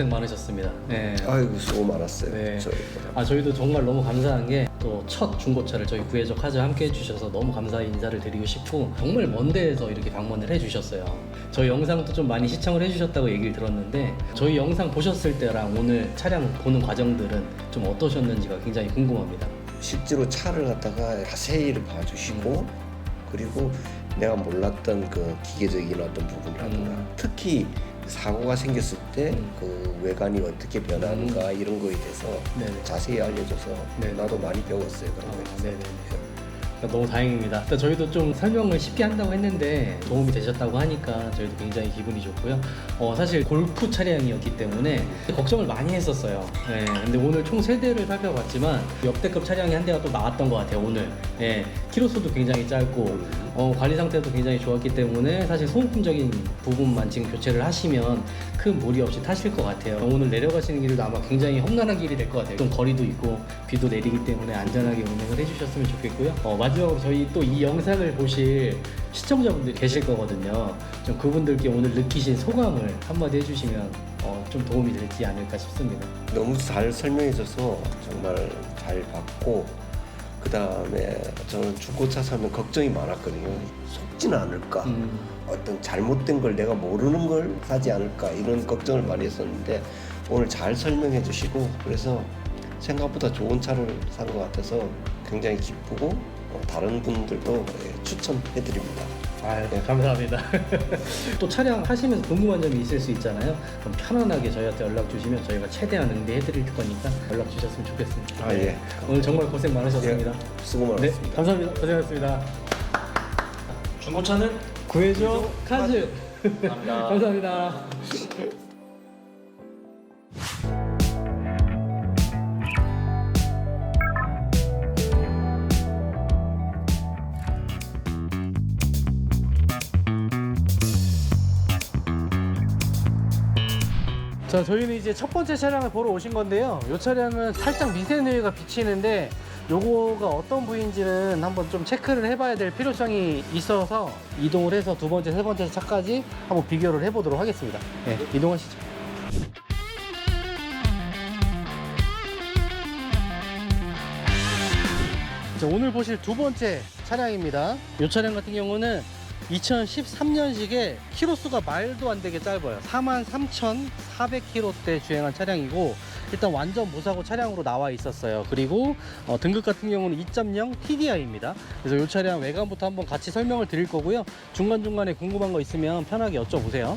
고생 많으셨습니다. 네. 아이고 수고 많았어요. 네. 저희. 아 저희도 정말 너무 감사한 게 또 첫 중고차를 저희 구해적 카즈 함께 해주셔서 너무 감사의 인사를 드리고 싶고 정말 먼 데에서 이렇게 방문을 해주셨어요. 저희 영상도 좀 많이 시청을 해주셨다고 얘기를 들었는데 저희 영상 보셨을 때랑 오늘 차량 보는 과정들은 좀 어떠셨는지가 굉장히 궁금합니다. 실제로 차를 갖다가 자세히를 봐주시고 그리고 내가 몰랐던 그 기계적인 어떤 부분이라든가 음. 특히 사고가 생겼을 때 음. 그 외관이 어떻게 변하는가 이런 거에 대해서 네네. 자세히 알려줘서 네. 나도 많이 배웠어요 그런 거에 아, 대해서. 네네네. 너무 다행입니다. 일단 저희도 좀 설명을 쉽게 한다고 했는데 도움이 되셨다고 하니까 저희도 굉장히 기분이 좋고요. 어, 사실 골프 차량이었기 때문에 걱정을 많이 했었어요. 네, 근데 오늘 총 세대를 살펴봤지만 역대급 차량이 한 대가 또 나왔던 것 같아요, 오늘. 네, 키로수도 굉장히 짧고 어, 관리 상태도 굉장히 좋았기 때문에 사실 소모품적인 부분만 지금 교체를 하시면 큰 무리 없이 타실 것 같아요. 오늘 내려가시는 길도 아마 굉장히 험난한 길이 될 것 같아요. 좀 거리도 있고 비도 내리기 때문에 안전하게 운행을 해주셨으면 좋겠고요. 어, 마지막으로 저희 또 이 영상을 보실 시청자분들 계실 거거든요. 좀 그분들께 오늘 느끼신 소감을 한마디 해주시면 어, 좀 도움이 되지 않을까 싶습니다. 너무 잘 설명해줘서 정말 잘 봤고 그 다음에 저는 중고차 사면 걱정이 많았거든요. 속지는 않을까. 음, 어떤 잘못된 걸 내가 모르는 걸 사지 않을까 이런 걱정을 많이 했었는데 오늘 잘 설명해 주시고 그래서 생각보다 좋은 차를 산 것 같아서 굉장히 기쁘고 어, 다른 분들도 예, 추천해 드립니다. 아, 네, 감사합니다. 또 차량 하시면서 궁금한 점이 있을 수 있잖아요. 그럼 편안하게 저희한테 연락 주시면 저희가 최대한 응대해 드릴 거니까 연락 주셨으면 좋겠습니다. 아, 예. 오늘 정말 고생 많으셨습니다. 수고 네, 많았습니다. 감사합니다. 고생하셨습니다. 중고차는 구해줘 카즈. 감사합니다. 감사합니다. 자, 저희는 이제 첫 번째 차량을 보러 오신 건데요. 이 차량은 살짝 미세누이가 비치는데 요거가 어떤 부위인지는 한번 좀 체크를 해봐야 될 필요성이 있어서 이동을 해서 두 번째, 세 번째 차까지 한번 비교를 해보도록 하겠습니다. 네, 이동하시죠. 자, 오늘 보실 두 번째 차량입니다. 이 차량 같은 경우는 2013년식에 키로수가 말도 안 되게 짧아요. 43,400km대 주행한 차량이고 일단 완전 무사고 차량으로 나와 있었어요. 그리고 어, 등급 같은 경우는 2.0 TDI입니다. 그래서 이 차량 외관부터 한번 같이 설명을 드릴 거고요. 중간중간에 궁금한 거 있으면 편하게 여쭤보세요.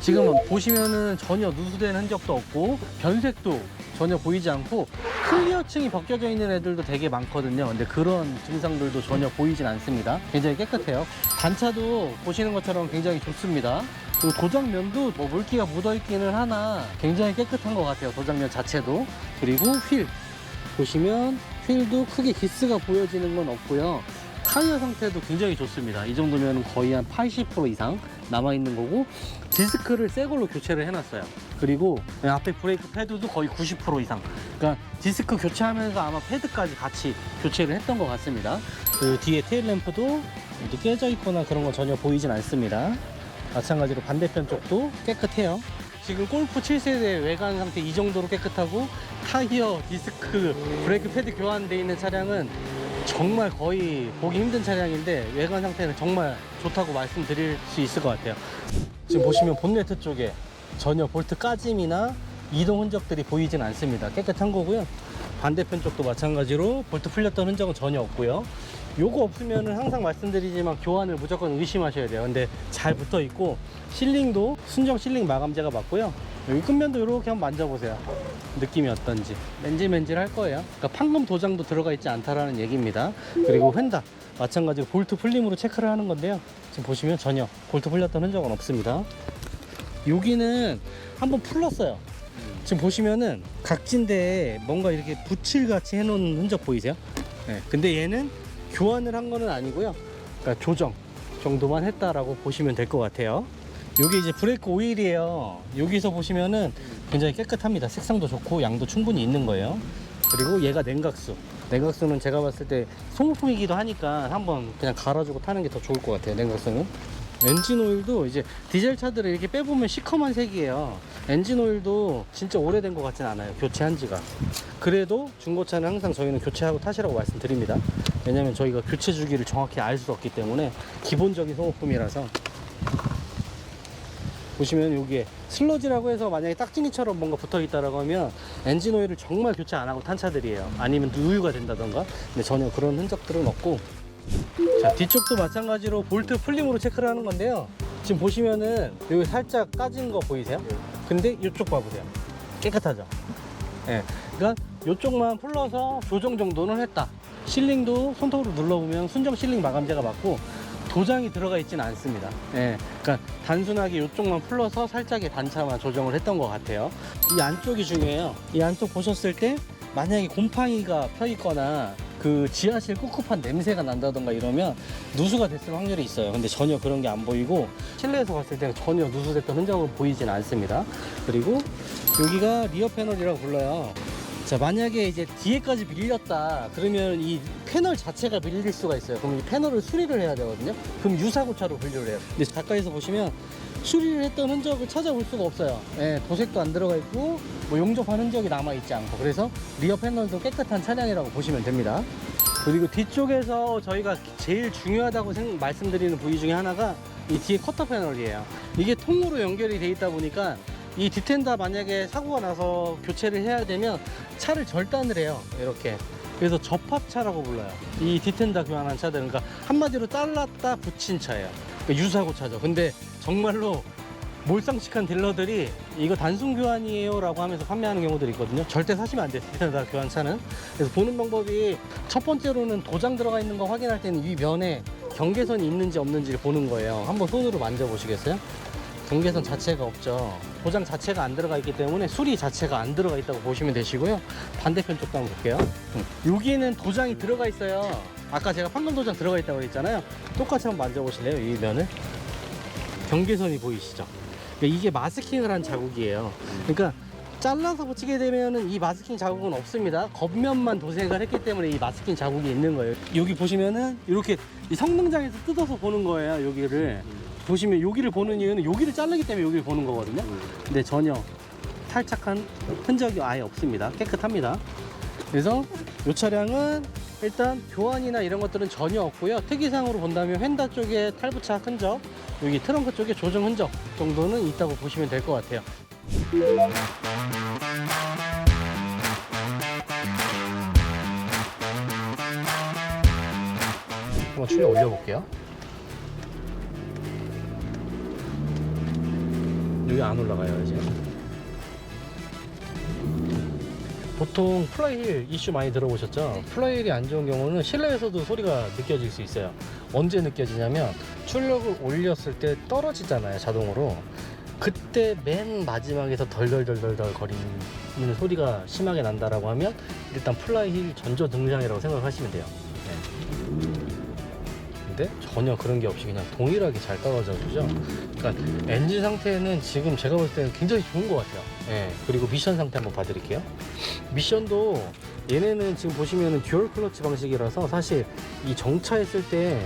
지금 보시면은 전혀 누수된 흔적도 없고 변색도 전혀 보이지 않고 클리어층이 벗겨져 있는 애들도 되게 많거든요. 근데 그런 증상들도 전혀 보이진 않습니다. 굉장히 깨끗해요. 단차도 보시는 것처럼 굉장히 좋습니다. 그리고 도장면도 뭐 물기가 묻어 있기는 하나 굉장히 깨끗한 것 같아요. 도장면 자체도. 그리고 휠 보시면 휠도 크게 기스가 보여지는 건 없고요. 타이어 상태도 굉장히 좋습니다. 이 정도면 거의 한 80% 이상 남아있는 거고 디스크를 새 걸로 교체를 해놨어요. 그리고 앞에 브레이크 패드도 거의 90% 이상. 그러니까 디스크 교체하면서 아마 패드까지 같이 교체를 했던 것 같습니다. 그 뒤에 테일 램프도 이렇게 깨져 있거나 그런 건 전혀 보이진 않습니다. 마찬가지로 반대편 쪽도 깨끗해요. 지금 골프 7세대 외관 상태 이 정도로 깨끗하고 타이어, 디스크, 브레이크 패드 교환돼 있는 차량은 정말 거의 보기 힘든 차량인데 외관 상태는 정말 좋다고 말씀드릴 수 있을 것 같아요. 지금 보시면 본네트 쪽에 전혀 볼트 까짐이나 이동 흔적들이 보이진 않습니다. 깨끗한 거고요. 반대편 쪽도 마찬가지로 볼트 풀렸던 흔적은 전혀 없고요. 요거 없으면 항상 말씀드리지만 교환을 무조건 의심하셔야 돼요. 근데 잘 붙어 있고 실링도 순정 실링 마감재가 맞고요. 여기 끝면도 이렇게 한번 만져보세요. 느낌이 어떤지 맨질맨질 할 거예요. 그러니까 판금 도장도 들어가 있지 않다라는 얘기입니다. 그리고 휀다 마찬가지로 볼트 풀림으로 체크를 하는 건데요. 지금 보시면 전혀 볼트 풀렸던 흔적은 없습니다. 여기는 한번 풀렀어요. 지금 보시면은 각진대에 뭔가 이렇게 붓칠같이 해놓은 흔적 보이세요? 네. 근데 얘는 교환을 한 거는 아니고요. 그러니까 조정 정도만 했다라고 보시면 될 것 같아요. 여기 이제 브레이크 오일이에요. 여기서 보시면은 굉장히 깨끗합니다. 색상도 좋고 양도 충분히 있는 거예요. 그리고 얘가 냉각수. 냉각수는 제가 봤을 때 소모품이기도 하니까 한번 그냥 갈아주고 타는 게 더 좋을 것 같아요. 냉각수는. 엔진 오일도 이제 디젤 차들을 이렇게 빼보면 시커먼 색이에요. 엔진 오일도 진짜 오래된 것 같진 않아요. 교체한 지가. 그래도 중고차는 항상 저희는 교체하고 타시라고 말씀드립니다. 왜냐면 저희가 교체 주기를 정확히 알 수 없기 때문에 기본적인 소모품이라서 보시면 여기에 슬러지라고 해서 만약에 딱지니처럼 뭔가 붙어 있다라고 하면 엔진 오일을 정말 교체 안 하고 탄 차들이에요. 아니면 누유가 된다던가. 근데 전혀 그런 흔적들은 없고. 자, 뒤쪽도 마찬가지로 볼트 풀림으로 체크를 하는 건데요. 지금 보시면은 여기 살짝 까진 거 보이세요? 근데 이쪽 봐보세요. 깨끗하죠? 예. 그러니까 이쪽만 풀러서 조정 정도는 했다. 실링도 손톱으로 눌러보면 순정 실링 마감재가 맞고 도장이 들어가 있지는 않습니다. 예. 그러니까 단순하게 이쪽만 풀러서 살짝의 단차만 조정을 했던 것 같아요. 이 안쪽이 중요해요. 이 안쪽 보셨을 때 만약에 곰팡이가 펴 있거나 그 지하실 꿉꿉한 냄새가 난다던가 이러면 누수가 됐을 확률이 있어요. 근데 전혀 그런 게 안 보이고 실내에서 봤을 때는 전혀 누수됐던 흔적은 보이진 않습니다. 그리고 여기가 리어 패널이라고 불러요. 자 만약에 이제 뒤에까지 밀렸다 그러면 이 패널 자체가 밀릴 수가 있어요. 그럼 이 패널을 수리를 해야 되거든요. 그럼 유사고차로 분류를 해요. 근데 가까이서 보시면 수리를 했던 흔적을 찾아볼 수가 없어요. 예, 도색도 안 들어가 있고 뭐 용접한 흔적이 남아 있지 않고. 그래서 리어 패널도 깨끗한 차량이라고 보시면 됩니다. 그리고 뒤쪽에서 저희가 제일 중요하다고 생- 말씀드리는 부위 중에 하나가 이 뒤에 커터 패널이에요. 이게 통으로 연결이 돼 있다 보니까 이 디텐다 만약에 사고가 나서 교체를 해야 되면 차를 절단을 해요 이렇게. 그래서 접합차라고 불러요. 이 디텐다 교환한 차들은. 그러니까 한마디로 잘랐다 붙인 차예요. 그러니까 유사고 차죠. 근데 정말로 몰상식한 딜러들이 이거 단순 교환이에요 라고 하면서 판매하는 경우들이 있거든요. 절대 사시면 안 돼요 디텐다 교환 차는. 그래서 보는 방법이 첫 번째로는 도장 들어가 있는 거 확인할 때는 이 면에 경계선이 있는지 없는지를 보는 거예요. 한번 손으로 만져보시겠어요? 경계선 자체가 없죠. 도장 자체가 안 들어가 있기 때문에 수리 자체가 안 들어가 있다고 보시면 되시고요. 반대편 쪽도 한번 볼게요. 음. 여기에는 도장이 들어가 있어요. 아까 제가 판금 도장 들어가 있다고 그랬잖아요. 똑같이 한번 만져보실래요? 이 면을. 경계선이 보이시죠? 그러니까 이게 마스킹을 한 자국이에요. 그러니까 잘라서 붙이게 되면은 이 마스킹 자국은 없습니다. 겉면만 도색을 했기 때문에 이 마스킹 자국이 있는 거예요. 여기 보시면은 이렇게 이 성능장에서 뜯어서 보는 거예요. 여기를 보시면 여기를 보는 이유는 여기를 자르기 때문에 여기를 보는 거거든요. 근데 전혀 탈착한 흔적이 아예 없습니다. 깨끗합니다. 그래서 이 차량은 일단 교환이나 이런 것들은 전혀 없고요. 특이사항으로 본다면 휀다 쪽에 탈부착 흔적, 여기 트렁크 쪽에 조정 흔적 정도는 있다고 보시면 될 것 같아요. 한번 출력 올려볼게요. 여기 안 올라가요 이제. 보통 플라이힐 이슈 많이 들어보셨죠? 플라이힐이 안 좋은 경우는 실내에서도 소리가 느껴질 수 있어요. 언제 느껴지냐면 출력을 올렸을 때 떨어지잖아요 자동으로. 그때 맨 마지막에서 덜덜덜덜덜 거리는 소리가 심하게 난다라고 하면 일단 플라이힐 전조 등장이라고 생각하시면 돼요. 네. 근데 전혀 그런 게 없이 그냥 동일하게 잘 떨어져 주죠. 그러니까 엔진 상태는 지금 제가 볼 때는 굉장히 좋은 것 같아요. 예. 그리고 미션 상태 한번 봐드릴게요. 미션도 얘네는 지금 보시면은 듀얼 클러치 방식이라서 사실 이 정차했을 때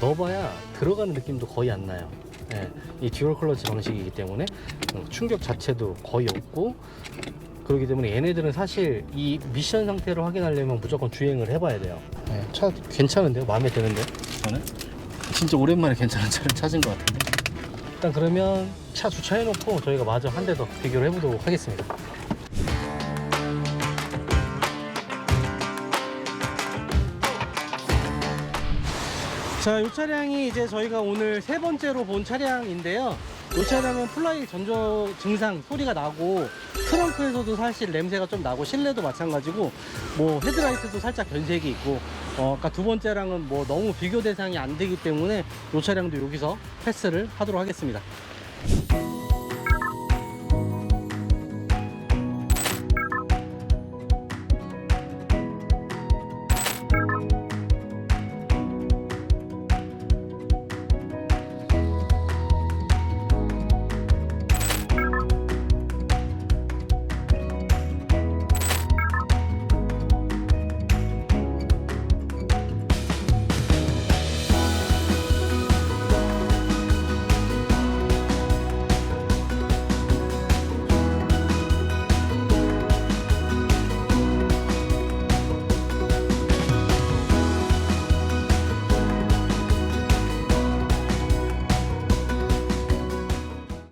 넣어봐야 들어가는 느낌도 거의 안 나요. 예. 이 듀얼 클러치 방식이기 때문에 어, 충격 자체도 거의 없고 그렇기 때문에 얘네들은 사실 이 미션 상태로 확인하려면 무조건 주행을 해봐야 돼요. 예, 차 괜찮은데요? 마음에 드는데요? 저는 진짜 오랜만에 괜찮은 차를 찾은 것 같은데. 일단 그러면 차 주차해놓고 저희가 마저 한 대 더 비교를 해보도록 하겠습니다. 자, 이 차량이 이제 저희가 오늘 세 번째로 본 차량인데요. 이 차량은 플라이 전조 증상 소리가 나고 트렁크에서도 사실 냄새가 좀 나고 실내도 마찬가지고 뭐 헤드라이트도 살짝 변색이 있고 어, 아까 두 번째랑은 뭐 너무 비교 대상이 안 되기 때문에 이 차량도 여기서 패스를 하도록 하겠습니다.